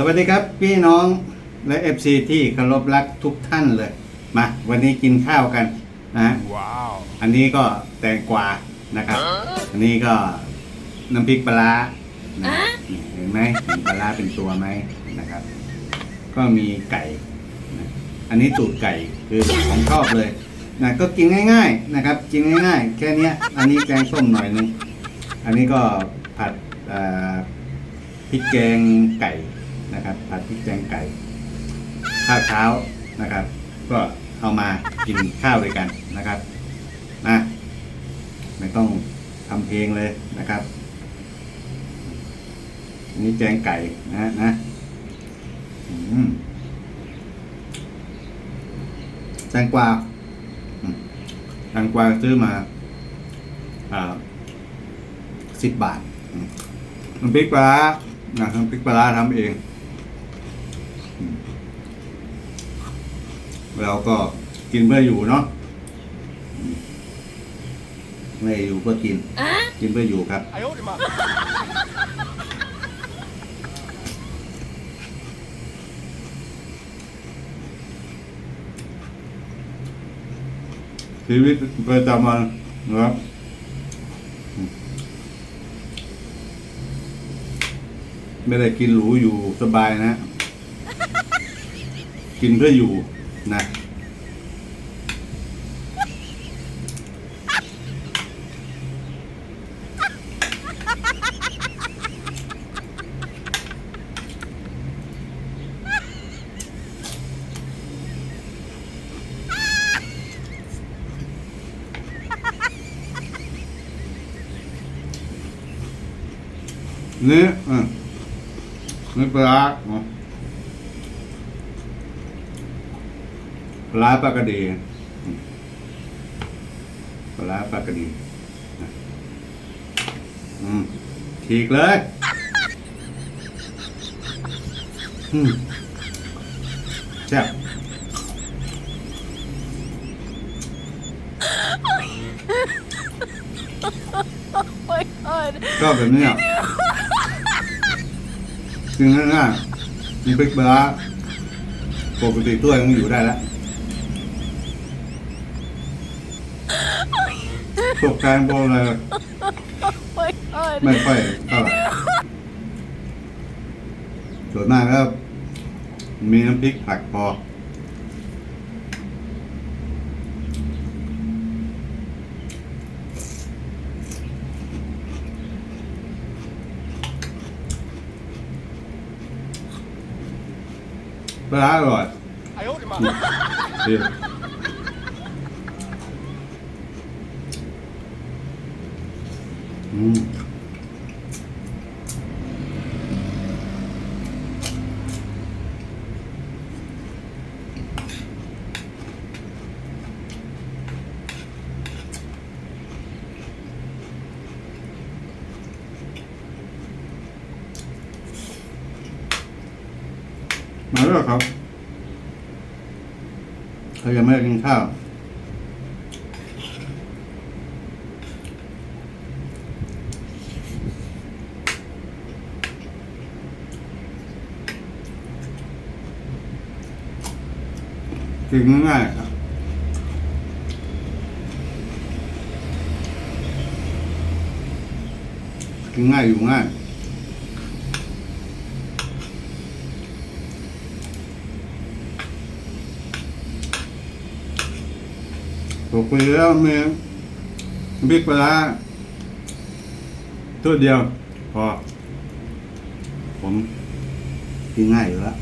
สวัสดีครับพี่น้องและ FC ที่เคารพรักทุกท่านเลย มา วันนี้กินข้าวกันนะ Wow. อันนี้ก็แตงกวานะครับ อันนี้ก็น้ำพริกปลาร้านะนี่เห็นไหมเห็นปลาร้าเป็นตัวไหมนะครับ ก็มีไก่นะอันนี้ตูดไก่คือของชอบเลยนะก็กินง่าย ๆนะครับ กินง่ายๆ แค่เนี้ย อันนี้แกงส้มหน่อยนึงอันนี้ก็ผัดเอ่อพริกแกงไก่นะครับผัด พริกแกงไก่ข้าวเช้านะครับ ก็เอามากินข้าวด้วยกันนะครับนะไม่ต้องทำเพลงเลยนะครับนนี้แกงไก่นะนะแตงกวาแตงกวาซื้อมาอ่าสิบบาทน้ำพริกปลาน้ำพริกปลาทำเอง เราก็กินเพื่ออยู่เนาะอืมไม่อยู่เพื่อกิน กินเพื่ออยู่ครับ I owed him up. ชีวิตประจำวันนะครับอืมไม่ได้กินหรูอยู่สบายนะ กินเพื่ออยู่ นะนี่อะนี่ ปลาร้าอ๋อปลาร้าปลากระดีอืมปลาร้าปลากระดีนะอืมฉีกเลยอืมแซ่บ my god. ชอบแบบนี้อะกินง่ายๆมีพริกปลาร้าปกติถ้วยมันอยู่ได้แล้ว พวกแกงพวกอะไร Oh my god. ไม่ค่อยเท่าไหร่ส่วนมากก็มีน้ำพริกผักพอ ปลาร้าอร่อย I owed him up. ดี มาแล้วครับเขายังไม่ได้กินข้าว กินง่ายครับกินง่ายอยู่ง่ายปกติแล้วมีพริกปลาตัวเดียว พอ ผมกินง่ายอยู่แล้ว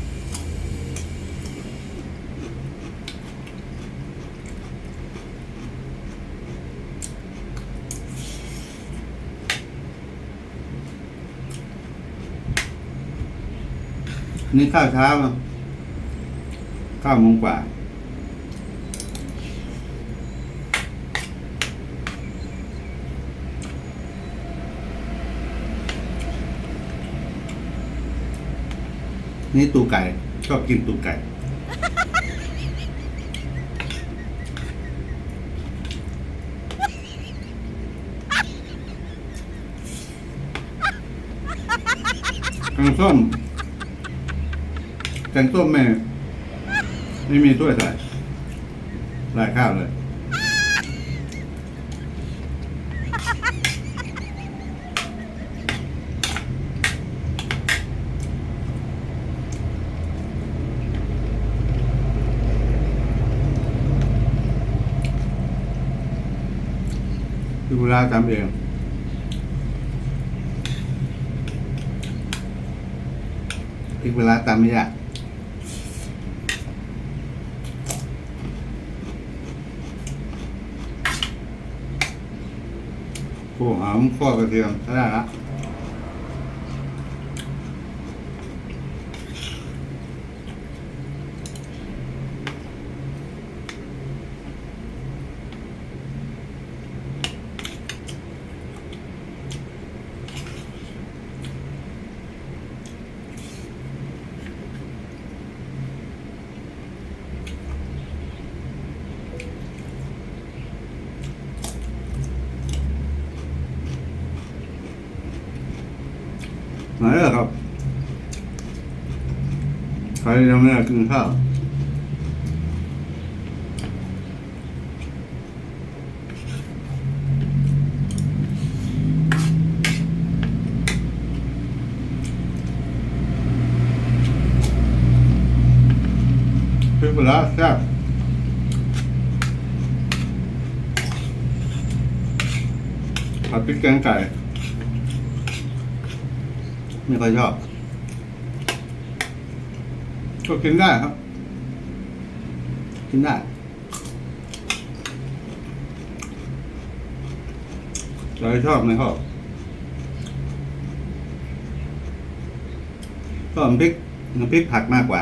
นี่ข้าวเช้าอะข้าวโมงกว่า นี่ตูไก่ ชอบกินตูไก่แกงส้ม งส้มแม่ไม่มีถ้วยใส่ราดข้าวเลยคือเวลาทำเองพริกเวลาตำไม่ยาก โอ้หอม ข้อกระเทียมได้ละครับ ใครยังไม่ได้กินข้าวพริกปลาร้าแซ่บผัดพริกแกงไก่ ไม่ค่อยชอบ ก็กินได้ครับ กินได้ เราชอบไหมครับก็พริกน้ำพริกผักมากกว่า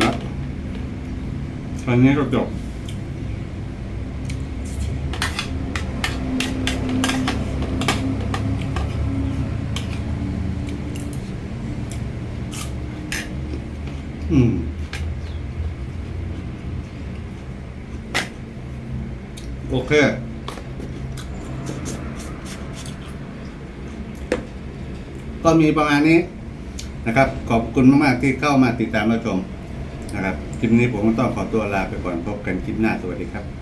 นะอันนี้ก็จบอืมโอเคก็มีประมาณนี้ นะครับ ขอบคุณมากๆที่เข้ามาติดตามรับชมนะครับคลิปนี้ผมก็ต้องขอตัวลาไปก่อนพบกันคลิปหน้าสวัสดีครับ